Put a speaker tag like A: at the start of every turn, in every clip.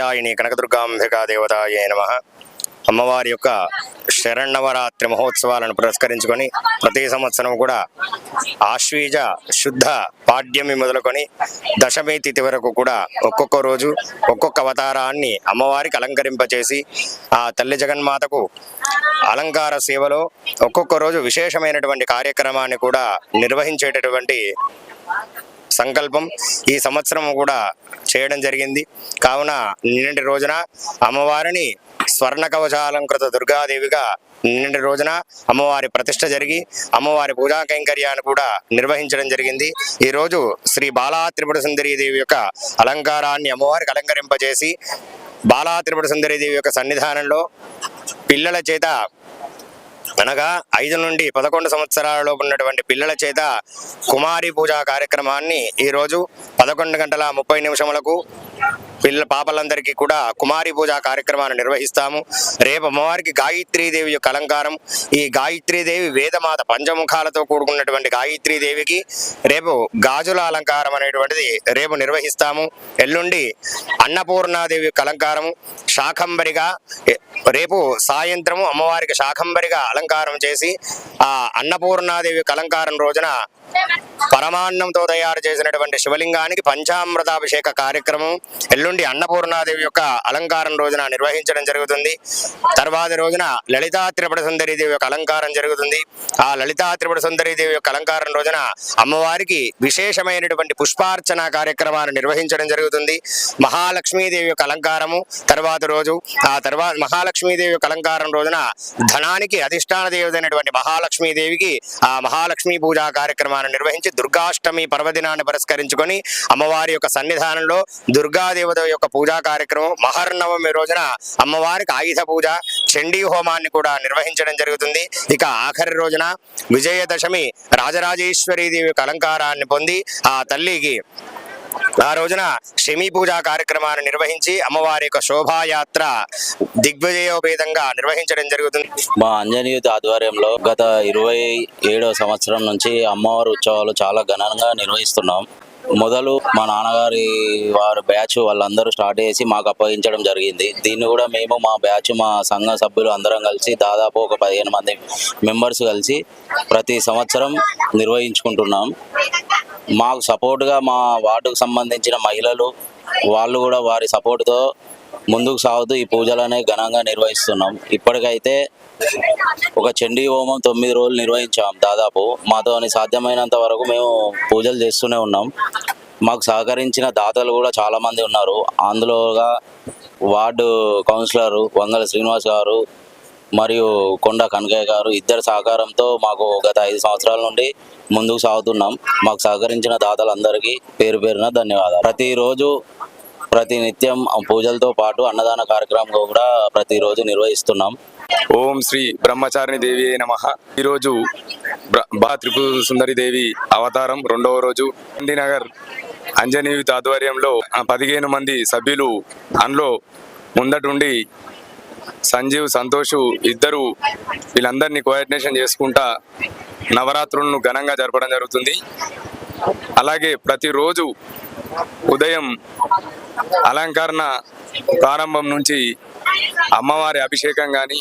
A: కాత్యాయని కనకదుర్గాంబికా దేవతాయే నమ. అమ్మవారి యొక్క శరణవరాత్రి మహోత్సవాలను పురస్కరించుకొని ప్రతి సంవత్సరం కూడా ఆశ్వీజ శుద్ధ పాడ్యమి మొదలుకొని దశమి తిథి వరకు కూడా ఒక్కొక్క రోజు ఒక్కొక్క అవతారాన్ని అమ్మవారికి అలంకరింపచేసి ఆ తల్లి జగన్మాతకు అలంకార సేవలో ఒక్కొక్క రోజు విశేషమైనటువంటి కార్యక్రమాన్ని కూడా నిర్వహించేటటువంటి సంకల్పం ఈ సంవత్సరం కూడా చేయడం జరిగింది. కావున నిన్నటి రోజున అమ్మవారిని స్వర్ణ కవచాలంకృత దుర్గాదేవిగా నిన్నటి రోజున అమ్మవారి ప్రతిష్ట జరిగి అమ్మవారి పూజా కైంకర్యాన్ని కూడా నిర్వహించడం జరిగింది. ఈరోజు శ్రీ బాలా త్రిపుర సుందరీ దేవి యొక్క అలంకారాన్ని అమ్మవారికి అలంకరింపజేసి బాలా త్రిపుర సుందరీ దేవి యొక్క సన్నిధానంలో పిల్లల చేత అనగా ఐదు నుండి పదకొండు సంవత్సరాలలోపు ఉన్నటువంటి పిల్లల చేత కుమారి పూజా కార్యక్రమాన్ని ఈరోజు పదకొండు గంటల ముప్పై నిమిషములకు పిల్ల పాపలందరికీ కూడా కుమారి పూజ కార్యక్రమాన్ని నిర్వహిస్తాము. రేపు అమ్మవారికి గాయత్రీదేవి యొక్క అలంకారం. ఈ గాయత్రీదేవి వేదమాత పంచముఖాలతో కూడుకున్నటువంటి గాయత్రీదేవికి రేపు గాజుల అలంకారం అనేటువంటిది రేపు నిర్వహిస్తాము. ఎల్లుండి అన్నపూర్ణాదేవి యొక్క అలంకారం. శాకంబరిగా రేపు సాయంత్రము అమ్మవారికి శాకంబరిగా అలంకారం చేసి ఆ అన్నపూర్ణాదేవి యొక్క అలంకారం రోజున పరమాన్నంతో తయారు చేసినటువంటి శివలింగానికి పంచామృతాభిషేక కార్యక్రమం ఎల్లుండి అన్నపూర్ణాదేవి యొక్క అలంకారం రోజున నిర్వహించడం జరుగుతుంది. తర్వాత రోజున లలితా త్రిపుర సుందరి దేవి యొక్క అలంకారం జరుగుతుంది. ఆ లలితా త్రిపుర సుందరీదేవి యొక్క అలంకారం రోజున అమ్మవారికి విశేషమైనటువంటి పుష్పార్చన కార్యక్రమాన్ని నిర్వహించడం జరుగుతుంది. మహాలక్ష్మీదేవి యొక్క అలంకారము తర్వాత రోజు ఆ తర్వాత మహాలక్ష్మీదేవి యొక్క అలంకారం రోజున ధనానికి అధిష్టాన దేవతైనటువంటి మహాలక్ష్మీదేవికి ఆ మహాలక్ష్మీ పూజా కార్యక్రమాన్ని నిర్వహించి దుర్గాష్టమి పర్వదినాన్ని పురస్కరించుకొని అమ్మవారి యొక్క సన్నిధానంలో దుర్గాదేవత యొక్క పూజా కార్యక్రమం మహర్నవమి రోజున అమ్మవారికి ఆయుధ పూజ చండీ హోమాన్ని కూడా నిర్వహించడం జరుగుతుంది. ఇక ఆఖరి రోజున విజయదశమి రాజరాజేశ్వరి దేవి యొక్క అలంకారాన్ని పొంది ఆ తల్లికి ఆ రోజున శమీ పూజా కార్యక్రమాన్ని నిర్వహించి అమ్మవారి యొక్క శోభాయాత్ర దిగ్విజయోపేతంగా నిర్వహించడం జరుగుతుంది.
B: మా అంజనీయుత ఆధ్వర్యంలో గత ఇరవై ఏడవ సంవత్సరం నుంచి అమ్మవారి ఉత్సవాలు చాలా ఘనంగా నిర్వహిస్తున్నాం. మొదలు మా నాన్నగారి వారి బ్యాచ్ వాళ్ళందరూ స్టార్ట్ చేసి మాకు అప్పగించడం జరిగింది. దీన్ని కూడా మేము మా బ్యాచ్ మా సంఘ సభ్యులు అందరం కలిసి దాదాపు ఒక పదిహేను మంది మెంబర్స్ కలిసి ప్రతి సంవత్సరం నిర్వహించుకుంటున్నాం. మాకు సపోర్ట్గా మా వార్డుకు సంబంధించిన మహిళలు వాళ్ళు కూడా వారి సపోర్ట్తో ముందుకు సాగుతూ ఈ పూజలనే ఘనంగా నిర్వహిస్తున్నాం. ఇప్పటికైతే ఒక చండీ హోమం తొమ్మిది రోజులు నిర్వహించాం దాదాపు. మాతో సాధ్యమైనంత వరకు మేము పూజలు చేస్తూనే ఉన్నాం. మాకు సహకరించిన దాతలు కూడా చాలామంది ఉన్నారు. అందులోగా వార్డు కౌన్సిలర్ వంగల శ్రీనివాస్ గారు మరియు కొండ కనకయ్య గారు ఇద్దరు సహకారంతో మాకు గత ఐదు సంవత్సరాల నుండి ముందుకు సాగుతున్నాం. మాకు సహకరించిన దాతలందరికీ పేరు పేరున ధన్యవాదాలు. ప్రతిరోజు ప్రతి నిత్యం పూజలతో పాటు అన్నదాన కార్యక్రమం కూడా ప్రతిరోజు నిర్వహిస్తున్నాం.
C: ఓం శ్రీ బ్రహ్మచారిణి దేవి నమ. ఈరోజు బా త్రిపుర సుందరి దేవి అవతారం రెండవ రోజు. గాంధీనగర్ అంజనీ ఆధ్వర్యంలో పదిహేను మంది సభ్యులు అందులో ముందటుండి సంజీవ్ సంతోష్ ఇద్దరు వీళ్ళందరినీ కోఆర్డినేషన్ చేసుకుంటా నవరాత్రులను ఘనంగా జరపడం జరుగుతుంది. అలాగే ప్రతిరోజు ఉదయం అలంకరణ ప్రారంభం నుంచి అమ్మవారి అభిషేకం కానీ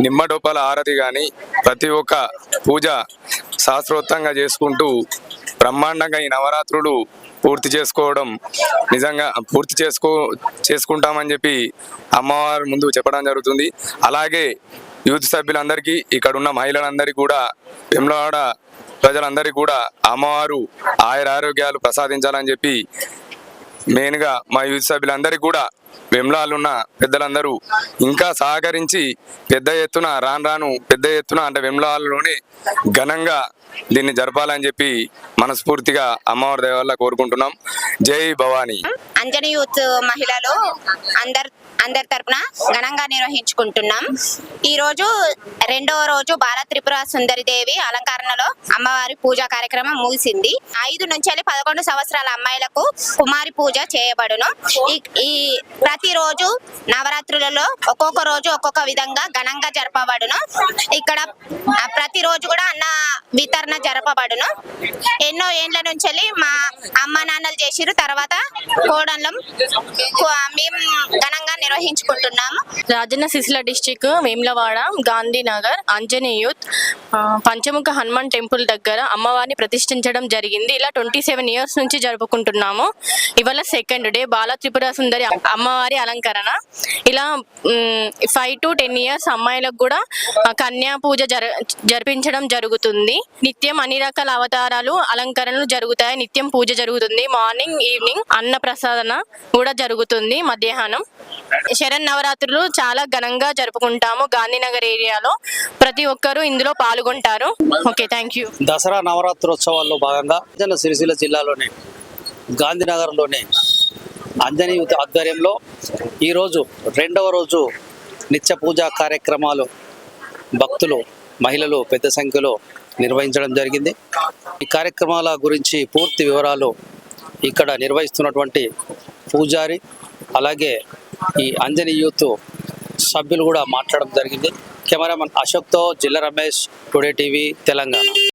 C: నిమ్మడొప్పల ఆరతి కానీ ప్రతి ఒక్క పూజ శాస్త్రోత్తంగా చేసుకుంటూ బ్రహ్మాండంగా ఈ నవరాత్రులు పూర్తి చేసుకోవడం నిజంగా పూర్తి చేసుకో చేసుకుంటామని చెప్పి అమ్మవారి ముందు చెప్పడం జరుగుతుంది. అలాగే యూత్ సభ్యులందరికీ ఇక్కడ ఉన్న మహిళలందరికీ కూడా వెమ్లవాడ ప్రజలందరికీ కూడా అమ్మవారు ఆయుర ఆరోగ్యాలు ప్రసాదించాలని చెప్పి మెయిన్గా మా యూత్ సభ్యులందరికీ కూడా వెమ్లాలున్న పెద్దలందరూ ఇంకా సహకరించి పెద్ద ఎత్తున రాను రాను పెద్ద ఎత్తున అంటే వెమ్లాలలోనే ఘనంగా దీన్ని జరపాలని చెప్పి మనస్ఫూర్తిగా అమ్మవారి దేవాల కోరుకుంటున్నాం. జై భవానీ.
D: అంజనీ యూత్ మహిళలు అందరు అందరి తరపున ఘనంగా నిర్వహించుకుంటున్నాం. ఈ రోజు రెండవ రోజు బాల త్రిపుర సుందరి దేవి అలంకరణలో అమ్మవారి పూజా కార్యక్రమం ముగిసింది. ఐదు నుంచి వెళ్ళి పదకొండు సంవత్సరాల అమ్మాయిలకు కుమారి పూజ చేయబడును. ఈ- ఈ ప్రతిరోజు నవరాత్రులలో ఒక్కొక్క రోజు ఒక్కొక్క విధంగా ఘనంగా జరపబడును. ఇక్కడ ప్రతిరోజు కూడా అన్న వితరణ జరపబడును. ఎన్నో ఏండ్ల నుంచి వెళ్ళి మా అమ్మ నాన్నలు చేసిరు తర్వాత కోడళ్ళం మేము ఘనంగా నిర్వహించుకుంటున్నాము.
E: Rajanna Sircilla district Vemulawada Gandhinagar Anjaneya youth Panchamukha Hanuman temple దగ్గర అమ్మవారిని ప్రతిష్ఠించడం జరిగింది. ఇలా ట్వంటీ సెవెన్ ఇయర్స్ నుంచి జరుపుకుంటున్నాము. ఇవాళ సెకండ్ డే బాల త్రిపుర సుందరి అమ్మవారి అలంకరణ. ఇలా ఫైవ్ టు టెన్ ఇయర్స్ అమ్మాయిలకు కూడా కన్యా పూజ జర జరిపించడం జరుగుతుంది. నిత్యం అన్ని రకాల అవతారాలు అలంకరణలు జరుగుతాయి. నిత్యం పూజ జరుగుతుంది. మార్నింగ్ ఈవినింగ్ అన్న ప్రసాదన కూడా జరుగుతుంది మధ్యాహ్నం. శరణ్ నవరాత్రులు చాలా ఘనంగా జరుపుకుంటాము గాంధీనగర్ ఏరియాలో. ప్రతి ఒక్కరూ ఇందులో పాల్గొంటారు. Okay thank you.
F: దసరా నవరాత్రోత్సవాల్లో భాగంగా సిరిసిల్ల జిల్లాలోని గాంధీనగర్లోని అంజనీ యూత్ ఆధ్వర్యంలో ఈరోజు రెండవ రోజు నిత్య పూజా కార్యక్రమాలు భక్తులు మహిళలు పెద్ద సంఖ్యలో నిర్వహించడం జరిగింది. ఈ కార్యక్రమాల గురించి పూర్తి వివరాలు ఇక్కడ నిర్వహిస్తున్నటువంటి పూజారి అలాగే ఈ అంజని యూత్ సభ్యులు కూడా మాట్లాడడం జరిగింది. కెమెరామెన్ అశోక్తో జిల్లా రమేష్ టుడే టీవీ తెలంగాణ.